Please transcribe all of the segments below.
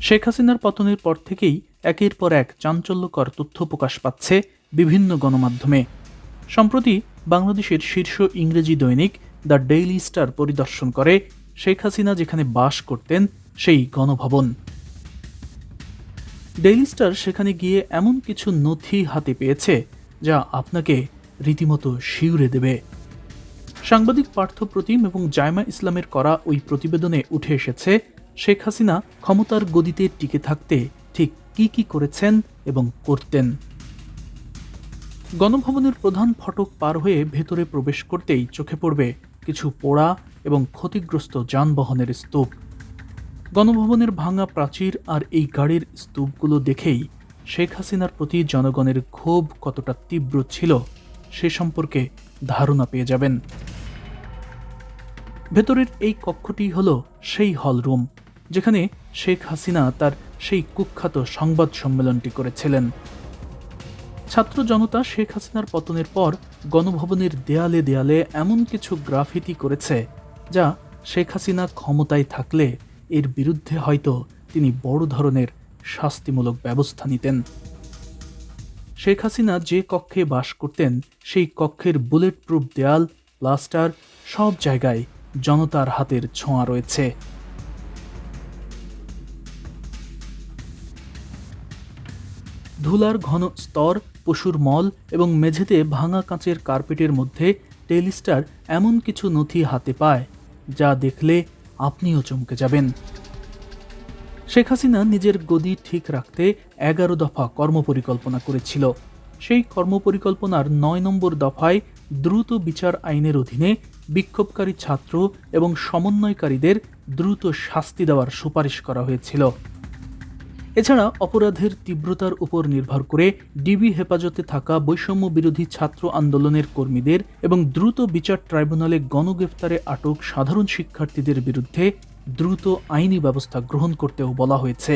শেখ হাসিনার পতনের পর থেকেই একের পর এক চাঞ্চল্যকর তথ্য প্রকাশ পাচ্ছে বিভিন্ন গণমাধ্যমে। সম্প্রতি বাংলাদেশের শীর্ষ ইংরেজি দৈনিক দ্য ডেইলি স্টার পরিদর্শন করে শেখ হাসিনা যেখানে বাস করতেন, সেই গণভবন। ডেইলি স্টার সেখানে গিয়ে এমন কিছু নথি হাতে পেয়েছে, যা আপনাকে রীতিমতো শিউরে দেবে। সাংবাদিক পার্থপ্রতিম এবং জায়মা ইসলামের করা ওই প্রতিবেদনে উঠে এসেছে শেখ হাসিনা ক্ষমতার গদিতে টিকে থাকতে ঠিক কি কি করেছেন এবং করতেন? গণভবনের প্রধান ফটক পার হয়ে ভেতরে প্রবেশ করতেই চোখে পড়বে কিছু পোড়া এবং ক্ষতিগ্রস্ত যানবাহনের স্তূপ। গণভবনের ভাঙা প্রাচীর আর এই গাড়ির স্তূপগুলো দেখেই শেখ হাসিনার প্রতি জনগণের ক্ষোভ কতটা তীব্র ছিল সে সম্পর্কে ধারণা পেয়ে যাবেন। ভেতরের এই কক্ষটি হল সেই হল রুম যেখানে শেখ হাসিনা তার সেই কুখ্যাত সংবাদ সম্মেলনটি করেছিলেন। ছাত্র জনতা শেখ হাসিনার পতনের পর গণভবনের দেয়ালে দেয়ালে এমন কিছু গ্রাফিতি করেছে, যা শেখ হাসিনা ক্ষমতায় থাকলে এর বিরুদ্ধে হয়তো তিনি বড় ধরনের শাস্তিমূলক ব্যবস্থা নিতেন। শেখ হাসিনা যে কক্ষে বাস করতেন, সেই কক্ষের বুলেট প্রুফ দেয়াল, প্লাস্টার সব জায়গায় জনতার হাতের ছোঁয়া রয়েছে। ধুলার ঘন স্তর, পশুর মল এবং মেঝেতে ভাঙা কাঁচের কার্পেটের মধ্যে টেলিস্টার এমন কিছু নথি হাতে পায়, যা দেখলে আপনিও চমকে যাবেন। শেখ হাসিনা নিজের গদি ঠিক রাখতে এগারো দফা কর্মপরিকল্পনা করেছিল। সেই কর্মপরিকল্পনার নয় নম্বর দফায় দ্রুত বিচার আইনের অধীনে বিক্ষোভকারী ছাত্র এবং সমন্বয়কারীদের দ্রুত শাস্তি দেওয়ার সুপারিশ করা হয়েছিল। এছাড়া অপরাধের তীব্রতার উপর নির্ভর করে ডিবি হেফাজতে থাকা বৈষম্য বিরোধী ছাত্র আন্দোলনের কর্মীদের এবং দ্রুত বিচার ট্রাইব্যুনালে গণগ্রেফতারে আটক সাধারণ শিক্ষার্থীদের বিরুদ্ধে দ্রুত আইনি ব্যবস্থা গ্রহণ করতেও বলা হয়েছে।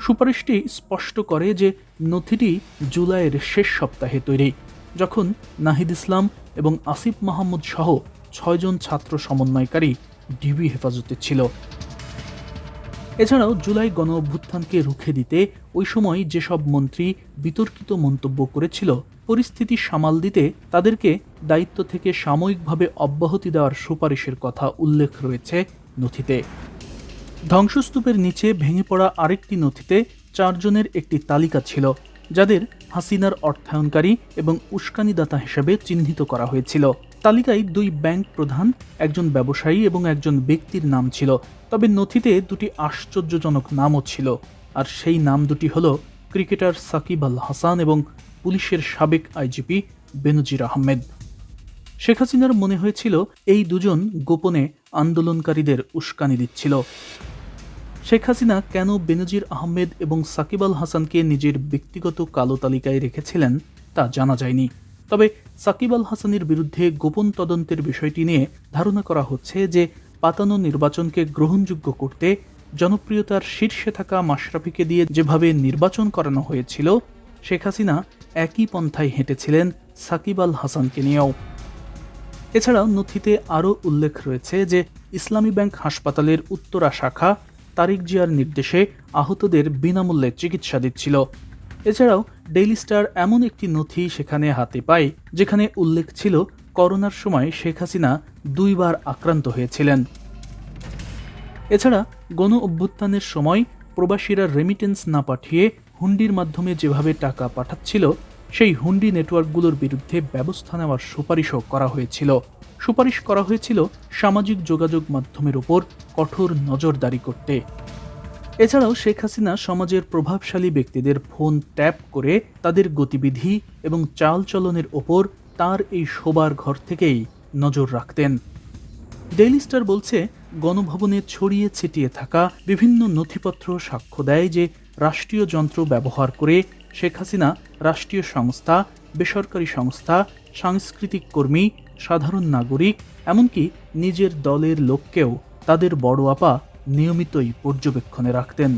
সুপারিশটি স্পষ্ট করে যে নথিটি জুলাইয়ের শেষ সপ্তাহে তৈরি, যখন নাহিদ ইসলাম এবং আসিফ মাহমুদ সহ ছয়জন ছাত্র সমন্বয়কারী ডিবি হেফাজতে ছিল। এছাড়াও জুলাই গণ অভ্যুত্থানকে রুখে দিতে ওই সময় যেসব মন্ত্রী বিতর্কিত মন্তব্য করেছিল, পরিস্থিতি সামাল দিতে তাদেরকে দায়িত্ব থেকে সাময়িকভাবে অব্যাহতি দেওয়ার সুপারিশের কথা উল্লেখ রয়েছে নথিতে। ধ্বংসস্তূপের নিচে ভেঙে পড়া আরেকটি নথিতে চারজনের একটি তালিকা ছিল, যাদের হাসিনার অর্থায়নকারী এবং উস্কানিদাতা হিসেবে চিহ্নিত করা হয়েছিল। তালিকায় দুই ব্যাংক প্রধান, একজন ব্যবসায়ী এবং একজন ব্যক্তির নাম ছিল। তবে নথিতে দুটি আশ্চর্যজনক নামও ছিল। আর সেই নাম দুটি হল ক্রিকেটার সাকিব আল হাসান এবং পুলিশের সাবেক আইজিপি বেনজির আহমেদ। শেখ হাসিনার মনে হয়েছিল এই দুজন গোপনে আন্দোলনকারীদের উস্কানি দিচ্ছিল। শেখ হাসিনা কেন বেনজির আহমেদ এবং সাকিব আল হাসানকে নিজের ব্যক্তিগত কালো তালিকায় রেখেছিলেন তা জানা যায়নি। তবে সাকিব আল হাসানের বিরুদ্ধে গোপন তদন্তের বিষয়টি নিয়ে ধারণা করা হচ্ছে যে পাতানো নির্বাচনকে গ্রহণযোগ্য করতে জনপ্রিয়তার শীর্ষে থাকা মাশরাফিকে দিয়ে যেভাবে নির্বাচন করানো হয়েছিল, শেখ হাসিনা একই পন্থায় হেঁটেছিলেন সাকিব আল হাসানকে নিয়েও। এছাড়াও নথিতে আরও উল্লেখ রয়েছে যে ইসলামী ব্যাংক হাসপাতালের উত্তরা শাখা তারিক জিয়ার নির্দেশে আহতদের বিনামূল্যে চিকিৎসা দিচ্ছিল। এছাড়াও ডেইলি স্টার এমন একটি নথি সেখানে হাতে পায়, যেখানে উল্লেখ ছিল করোনার সময় শেখ হাসিনা দুইবার আক্রান্ত হয়েছিলেন। এছাড়া গণ অভ্যুত্থানের সময় প্রবাসীরা রেমিটেন্স না পাঠিয়ে হুন্ডির মাধ্যমে যেভাবে টাকা পাঠাচ্ছিল, সেই হুন্ডি নেটওয়ার্কগুলোর বিরুদ্ধে ব্যবস্থা নেওয়ার সুপারিশও করা হয়েছিল। সুপারিশ করা হয়েছিল সামাজিক যোগাযোগ মাধ্যমের উপর কঠোর নজরদারি করতে। এছাড়াও শেখ হাসিনা সমাজের প্রভাবশালী ব্যক্তিদের ফোন ট্যাপ করে তাদের গতিবিধি এবং চালচলনের ওপর তার এই শোবার ঘর থেকেই নজর রাখতেন। ডেইলি স্টার বলছে, গণভবনে ছড়িয়ে ছিটিয়ে থাকা বিভিন্ন নথিপত্র সাক্ষ্য দেয় যে রাষ্ট্রীয় যন্ত্র ব্যবহার করে শেখ হাসিনা রাষ্ট্রীয় সংস্থা, বেসরকারি সংস্থা, সাংস্কৃতিক কর্মী, সাধারণ নাগরিক, এমনকি নিজের দলের লোককেও তাদের বড় আপা নিয়মিতই পর্যবেক্ষণে রাখতেন।